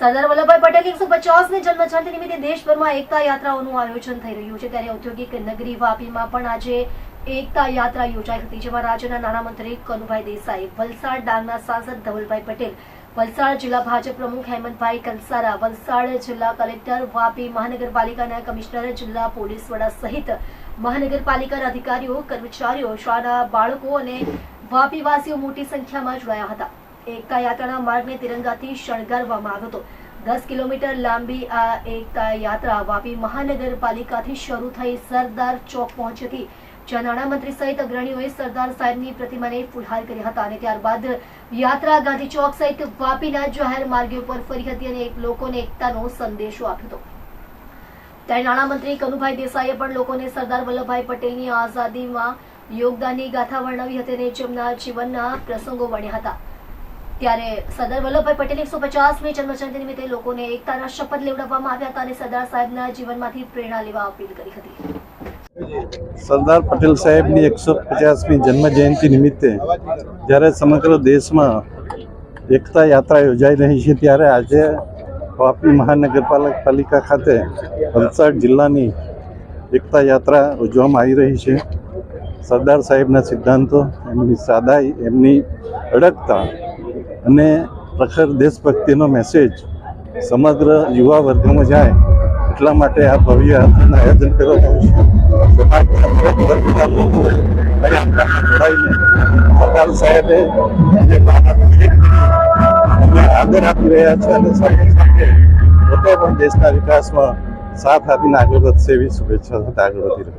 સરદાર વલ્લભભાઈ પટેલ એકસો પચાસમી જન્મજયંતિ નિમિત્તે દેશભરમાં એકતા યાત્રાઓનું આયોજન થઈ રહ્યું છે. ત્યારે ઔદ્યોગિક નગરી વાપીમાં પણ આજે એકતા યાત્રા યોજાઈ હતી, જેમાં રાજ્યના નાણામંત્રી કનુભાઈ દેસાઈ, વલસાડ ડાંગના સાંસદ ધવલભાઈ પટેલ, વલસાડ જિલ્લા ભાજપ પ્રમુખ હેમંતભાઈ કલસારા વલસાડ જિલ્લા કલેક્ટર વાપી મહાનગરપાલિકાના કમિશનર જિલ્લા પોલીસ વડા સહિત મહાનગરપાલિકાના અધિકારીઓ, કર્મચારીઓ, શાળા બાળકો અને વાપીવાસીઓ મોટી સંખ્યામાં જોડાયા હતા. એકતા માર્ગને તિરંગાથી શણગારવામાં આવ્યો હતો. દસ કિલોમીટર લાંબી આ એકતા વાપી મહાનગરપાલિકાથી શરૂ થઈ સરદાર ચોક પહોંચી હતી. જ્યાં નાણામંત્રી સહિત અગ્રણીઓએ સરદાર સાહેબની પ્રતિમાને ફુલહાર કર્યા હતા અને ત્યારબાદ યાત્રા ગાંધી ચોક સહિત વાપીના જાહેર માર્ગો પર ફરી હતી અને લોકોને એકતાનો સંદેશો આપ્યો હતો. ત્યારે નાણામંત્રી કનુભાઈ દેસાઈએ પણ લોકોને સરદાર વલ્લભભાઈ પટેલની આઝાદીમાં યોગદાનની ગાથા વર્ણવી હતી અને જેમના જીવનના પ્રસંગો વણ્યા હતા. ત્યારે સરદાર વલ્લભભાઈ પટેલ એકસો પચાસમી જન્મજયંતિ નિમિત્તે લોકોને એકતાના શપથ લેવડાવવામાં આવ્યા હતા અને સરદાર સાહેબના જીવનમાંથી પ્રેરણા લેવા અપીલ કરી હતી. સરદાર પટેલ સાહેબની એકસો પચાસમી જન્મ જયંતિ નિમિત્તે જ્યારે સમગ્ર દેશમાં એકતા યાત્રા યોજાઈ રહી છે, ત્યારે આજે વાપી મહાનગરપાલિકા ખાતે વલસાડ જિલ્લાની એકતા યાત્રા ઉજવવામાં આવી રહી છે. સરદાર સાહેબના સિદ્ધાંતો, એમની સાદાઈ, એમની અડગતા અને પ્રખર દેશભક્તિનો મેસેજ સમગ્ર યુવા વર્ગમાં જાય, એટલા માટે આ ભવ્ય આયોજન કરવામાં આવ્યું છે. સમાજના દરેક વર્ગના લોકો આ યાત્રામાં જોડાઈને સાહેબે આદર આપી રહ્યા છે અને સાથે પણ દેશના વિકાસમાં સાથ આપીને આગળ વધશે એવી શુભેચ્છા આગળ વધી